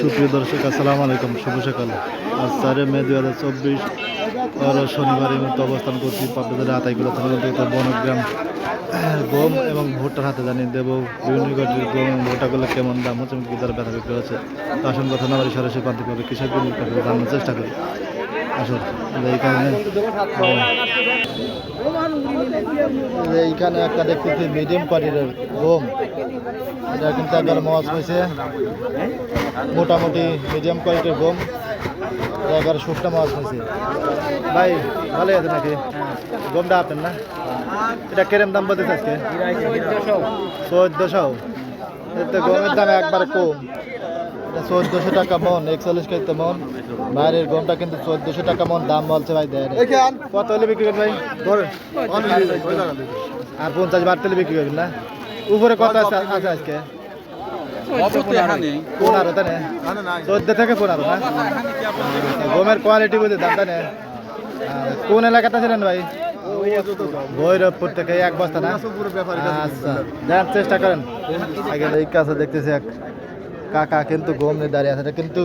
সুপ্রিয় দর্শক, আসসালামু আলাইকুম। শুভ সকাল। আজ চারে মে দু হাজার চব্বিশ, আর এই মতো অবস্থান করছি পাবনাদের আতাইগুলো থানা অন্তর্গত বনগ্রাম। গম এবং ভুট্টার হাতে জানি দেব, বিভিন্ন গটির গম এবং ভুট্টাগুলো কেমন দাম হচ্ছে এবং কি তারা ব্যথা বিক্রি হচ্ছে। আসুন কথা না বলে সরাসরি প্রান্তিক ভাবে কৃষক বিনিয়োগ করে জানার চেষ্টা করি। এইখানে একটা দেখতেছি মিডিয়াম কোয়ালিটির গম এটা কিন্তু একবার মাছ হয়েছে। মোটামুটি মিডিয়াম কোয়ালিটির এটা একবার শুকটা মাছ হয়েছে। ভাই, ভালোই আছে নাকি? গমটা আপনার না? এটা কেরম দাম বলতেছে আজকে? চোদ্দশো। এতে গমের দাম একবার কম। এটা চোদ্দশো টাকা মন একচল্লিশ কেজিতে মন। বাইরের গমটা কিন্তু চোদ্দশো টাকা মন দাম বলছে ভাই দেয় কত হলে বিক্রি করবেন ভাই? ধরেন। আর পঞ্চাশ বার তেলে বিক্রি করবেন না? উপরে কত আছে আছে আজকে? পনেরো তাই চোদ্দ থেকে পনেরো না? গমের কোয়ালিটি বুঝে দাম তাই কোন এলাকাতে ছিলেন ভাই? ভৈরবপুর থেকে এক বস্তা না? আচ্ছা দেন চেষ্টা করেন। আগে এই কাছে দেখতেছি এক কাকা কিন্তু গম নিয়ে দাঁড়িয়ে আছে এটা কিন্তু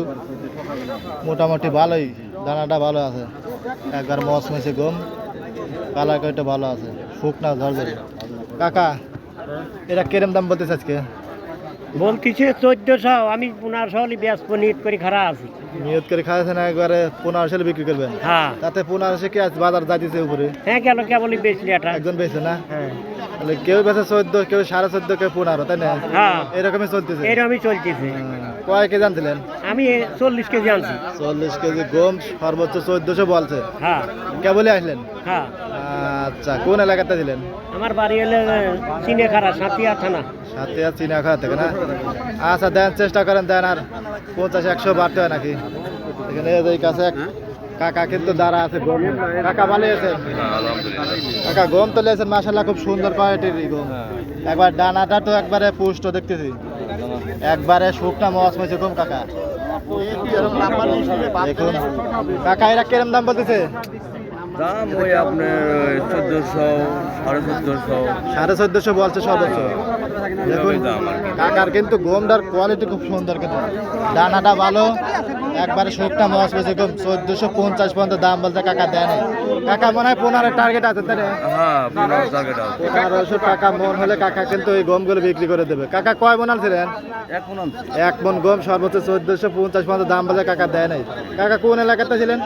মোটামুটি ভালোই দানাটা ভালো আছে। একবার মস মেছে গম কালার কয়টা ভালো আছে শুকনা ঝরঝরে। কাকা এটা কিরম দাম বলতেছে আজকে? বলতেছে চোদ্দশো আমি পনেরোশো হলে ব্যাস নিয়ত করে খারাপ আছি। নিয়ত করে খাওয়াছেন একবারে পনেরোশো বিক্রি করবেন? হ্যাঁ। তাতে পনেরোশো কি আছে বাজার যাইতেছে উপরে? হ্যাঁ গেল কেবলই বেচলি এটা। একজন বেছে না? হ্যাঁ। তাহলে কেউ বেছে চোদ্দ কেউ সাড়ে চোদ্দ কেউ পনেরো তাই না? হ্যাঁ। এরকমই চলতেছে। এরকমই চলতেছে। হ্যাঁ। কয় কেজি আনছিলেন? আমি চল্লিশ কেজি আনছি। চল্লিশ কেজি গম সর্বোচ্চ চোদ্দশো বলছে। হ্যাঁ। কেবলই আসলেন? হ্যাঁ। আচ্ছা কোন এলাকাতে দিলেন? আমার বাড়ি এলে চিনে সাতিয়া থানা। আর থেকে না? আচ্ছা দেন চেষ্টা করেন দেন আর পঞ্চাশ একশো বাড়তে হয় নাকি? এখানে কাছে এক কাকা কিন্তু দাঁড়া আছে গম। কাকা ভালো আছে? কাকা গম তো লেছেন মাসাল্লাহ খুব সুন্দর কোয়ালিটির গম। একবার ডানাটা তো একবারে পুষ্ট দেখতেছি। একবারে শুকনা মাছ মেছে গম কাকা। দেখুন। কাকা এরা কিরম দাম বলতেছে? দাম ওই আপনার চোদ্দোশো সাড়ে চোদ্দোশো। সাড়ে চোদ্দশো বলছে সদস্য। দেখুন। কাকার কিন্তু গমটার কোয়ালিটি খুব সুন্দর কিন্তু। ডানাটা ভালো। একবারে শুকনা মাছ পেয়েছে গম চোদ্দশো পঞ্চাশ পর্যন্ত দাম বলতে কাকা দেয় নাই। কাকা মনে হয় পনেরো টার্গেট আছে না? হ্যাঁ পনেরোশো টাকা মন হলে কাকা কিন্তু এই গমগুলো বিক্রি করে দেবে। কাকা কয় মন আনছিলেন? এক মন গম সর্বোচ্চ চোদ্দশো পঞ্চাশ পর্যন্ত দাম বলতে কাকা দেয় নাই। কাকা কোন এলাকাতে ছিলেন?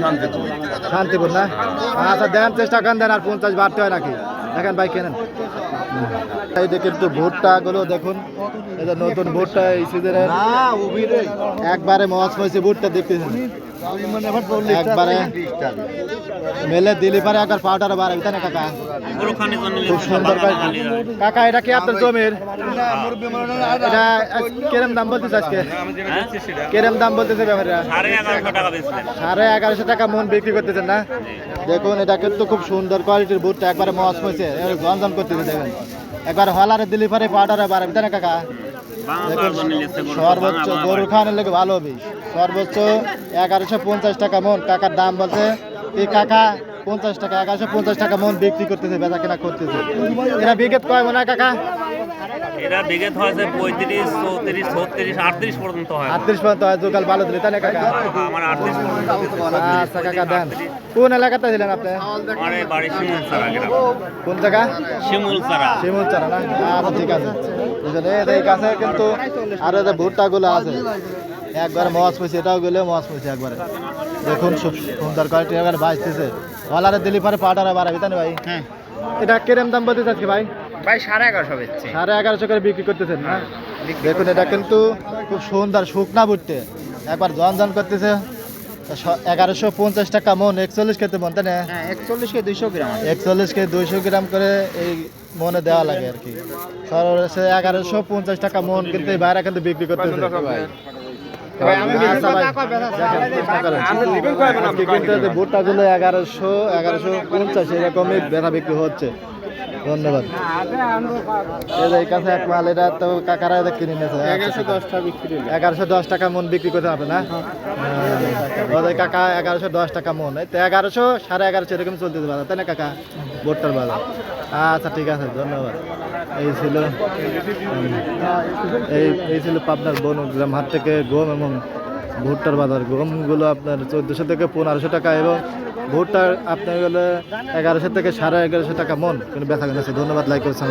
শান্তিপুর। শান্তিপুর না? আচ্ছা দেন চেষ্টা করেন দেন আর পঞ্চাশ বাড়তে হয় নাকি? দেখেন ভাই কেনেন। দেখুন। যে নতুন একবারে মজ হয়েছে ভুট্টা দেখতেছেন। একবারে মেলে দিলি পারে একবার পাউডার তাই না, কাকা? খুব সুন্দর কাকা, এটা কি আপনার জমির? এটা কিরম দাম বলতেছে আজকে? কিরম দাম বলতেছে সাড়ে এগারোশো টাকা মন বিক্রি করতেছেন না? দেখুন, এটা কিন্তু খুব সুন্দর কোয়ালিটির বুটটা একবারে মস হয়েছে জনজন করতেছে দেখুন। একবার হলারে দিলি পরে পাউডারে বাড়াবি তাই না কাকা? সর্বোচ্চ গরু খাওয়ানোর লোক ভালো হবে। সর্বোচ্চ এগারোশো পঞ্চাশ টাকা মন কাকার দাম বলছে। এই কাকা পঞ্চাশ টাকা এগারোশো পঞ্চাশ টাকা মন বিক্রি করতেছে বেচা কেনা করতেছে। এরা বিগত কয় মনে কাকা? এরা বিঘেত হয়েছে পঁয়ত্রিশ চৌত্রিশ ছত্রিশ আটত্রিশ পর্যন্ত হয়। আটত্রিশ পর্যন্ত হয়। দোকান ভালো দিলে তাই না কাকা? আমার আটত্রিশ পর্যন্ত আচ্ছা কাকা দেন। কোন এলাকাতে ছিলেন আপনি? আমার বাড়ি শিমুল গ্রাম। কোন জায়গা? শিমুল চারা। শিমুল চারা না? আচ্ছা ঠিক আছে। বুঝলেন? এই এই কাছে কিন্তু আরও যে ভুট্টা গুলো আছে একবার মস পয়সা এটাও গেলে মস পয়সা একবারে। দেখুন খুব সুন্দর কোয়ালিটি একবার বাঁচতেছে। হলারে দিলি পরে পাউডারে বাড়াবি তাই ভাই? হ্যাঁ। এটা কিরম দাম বলতে চাচ্ছি ভাই? ভাই সাড়ে এগারোশো বেচছে। সাড়ে এগারোশো করে বিক্রি করতেছেন না? দেখুন এটা কিন্তু খুব সুন্দর শুকনা ভুট্টে। একবার জন জন করতেছে এগারোশো পঞ্চাশ টাকা মন একচল্লিশ খেতে মন তাই না? হ্যাঁ একচল্লিশ কে দুইশো গ্রাম একচল্লিশ কে দুইশো গ্রাম করে এই মনে দেওয়া লাগে আর কি। সর্বশেষে এগারোশো পঞ্চাশ টাকা মন কিন্তু এই বাইরে কিন্তু বিক্রি করতেছে। আচ্ছা ভাই, কিন্তু গুলো এগারোশো এগারোশো পঞ্চাশ এরকমই বেচা বিক্রি হচ্ছে। ধন্যবাদ। এই কাছে এক মাল এটা তো কাকারা কিনে নিয়েছে। এগারোশো দশটা বিক্রি এগারোশো দশ টাকা মন বিক্রি করতে হবে না। ওদের কাকা এগারোশো দশ টাকা মন। এই তো এগারোশো সাড়ে এগারোশো এরকম চলতেছে বাজার তাই না কাকা? ভুট্টার বাজার। আচ্ছা ঠিক আছে ধন্যবাদ। এই ছিল এই এই ছিল পাবনার বনগ্রাম হাট থেকে গম এবং ভুট্টার বাজার। গমগুলো আপনার চোদ্দোশো থেকে পনেরোশো টাকা এবং ভুট্টার আপনার গেলে এগারোশো থেকে সাড়ে এগারোশো টাকা মন। কিন্তু ব্যথা ধন্যবাদ লাইক করছেন